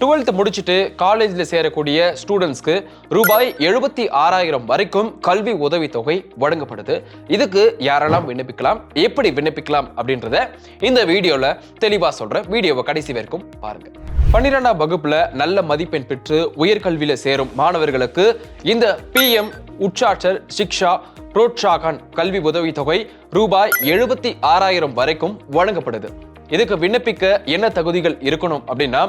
Twelfth முடிச்சுட்டு காலேஜில் சேரக்கூடிய ஸ்டூடெண்ட்ஸ்க்கு ரூபாய் எழுபத்தி ஆறாயிரம் வரைக்கும் கல்வி உதவித்தொகை வழங்கப்படுது. இதுக்கு யாரெல்லாம் விண்ணப்பிக்கலாம் எப்படி விண்ணப்பிக்கலாம் அப்படின்றத இந்த வீடியோவில் தெளிவாக சொல்கிறேன் வீடியோவை கடைசி வரைக்கும் பாருங்கள் பன்னிரெண்டாம் வகுப்பில் நல்ல மதிப்பெண் பெற்று உயர்கல்வியில் சேரும் மாணவர்களுக்கு இந்த பிஎம் உச்சாட்சர் சிக்ஷா புரோட்சாகன் கல்வி உதவித்தொகை ரூபாய் எழுபத்தி ஆறாயிரம் வரைக்கும் வழங்கப்படுது. இதுக்கு விண்ணப்பிக்க என்ன தகுதிகள் இருக்கணும் அப்படின்னா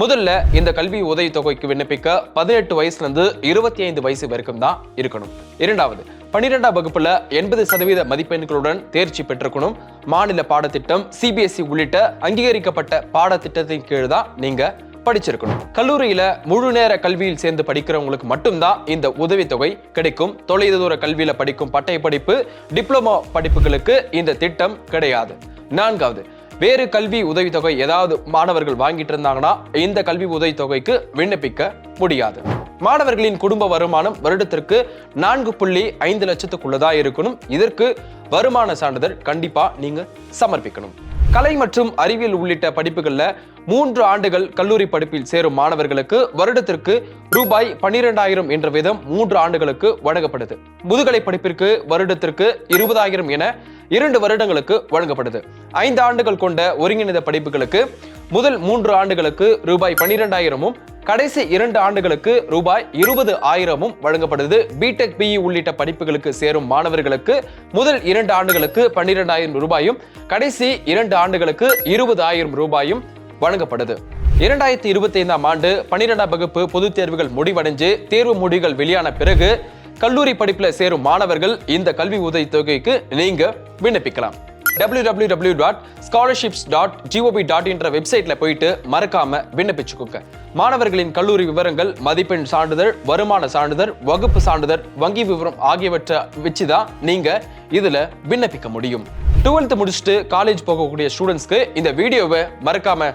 முதல்ல இந்த கல்வி உதவி தொகைக்கு விண்ணப்பிக்க பதினெட்டு வயசுலேருந்து இருபத்தி ஐந்து வயசு வரைக்கும் தான் இருக்கணும். இரண்டாவது பன்னிரெண்டாம் வகுப்புல எண்பது சதவீத மதிப்பெண்களுடன் தேர்ச்சி பெற்றிருக்கணும். மாநில பாடத்திட்டம் சிபிஎஸ்இ உள்ளிட்ட அங்கீகரிக்கப்பட்ட பாடத்திட்டத்தின் கீழ் தான் நீங்க படிச்சிருக்கணும். கல்லூரியில முழு நேர கல்வியில் சேர்ந்து படிக்கிறவங்களுக்கு மட்டும்தான் இந்த உதவித்தொகை கிடைக்கும். தொலைதூர கல்வியில படிக்கும் பட்டய படிப்பு டிப்ளமோ படிப்புகளுக்கு இந்த திட்டம் கிடையாது. நான்காவது வேறு கல்வி உதவித்தொகை ஏதாவது மாணவர்கள் வாங்கிட்டு இருந்தாங்கன்னா இந்த கல்வி உதவித்தொகைக்கு விண்ணப்பிக்க முடியாது. மாணவர்களின் குடும்ப வருமானம் வருடத்திற்கு நான்கு புள்ளி ஐந்து லட்சத்துக்குள்ளதா இருக்கணும். இதற்கு வருமான சான்றிதழ் கண்டிப்பா நீங்க சமர்ப்பிக்கணும். கலை மற்றும் அறிவியல் உள்ளிட்ட படிப்புகளில் மூன்று ஆண்டுகள் கல்லூரி படிப்பில் சேரும் மாணவர்களுக்கு வருடத்திற்கு ரூபாய் பன்னிரெண்டாயிரம் என்ற விதம் மூன்று ஆண்டுகளுக்கு வழங்கப்படுது. முதுகலை படிப்பிற்கு வருடத்திற்கு இருபதாயிரம் என இரண்டு வருடங்களுக்கு வழங்கப்படுது. ஐந்து ஆண்டுகள் கொண்ட ஒருங்கிணைந்த படிப்புகளுக்கு முதல் மூன்று ஆண்டுகளுக்கு ரூபாய் பன்னிரெண்டாயிரமும் கடைசி இரண்டு ஆண்டுகளுக்கு ரூபாய் இருபது ஆயிரமும் வழங்கப்படுது. பிடெக் பிஇ உள்ளிட்ட படிப்புகளுக்கு சேரும் மாணவர்களுக்கு முதல் இரண்டு ஆண்டுகளுக்கு பன்னிரெண்டாயிரம் ரூபாயும் கடைசி இரண்டு ஆண்டுகளுக்கு இருபது ஆயிரம் ரூபாயும் வழங்கப்படுது. இரண்டாயிரத்தி இருபத்தி ஐந்தாம் ஆண்டு பன்னிரெண்டாம் வகுப்பு பொதுத் தேர்வுகள் முடிவடைஞ்சு தேர்வு முடிவுகள் வெளியான பிறகு கல்லூரி படிப்பில் சேரும் மாணவர்கள் இந்த கல்வி உதவி தொகைக்கு நீங்க விண்ணப்பிக்கலாம். W W W dot scholarships dot GOP dot என்ற வெப்சைட்ல போயிட்டு மறக்காம விண்ணப்பிச்சுக்கோங்க. மாணவர்களின் கல்லூரி விவரங்கள் மதிப்பெண் சான்றிதழ் வருமான சான்றிதழ் வகுப்பு சான்றிதழ் வங்கி விவரம் ஆகியவற்றை வச்சுதான் நீங்க இதுல விண்ணப்பிக்க முடியும். டுவெல்த் முடிச்சுட்டு காலேஜ் போகக்கூடிய ஸ்டூடெண்ட்ஸ்க்கு இந்த வீடியோவை மறக்காம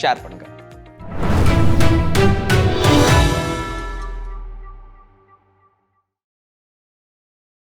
ஷேர் பண்ணுங்க.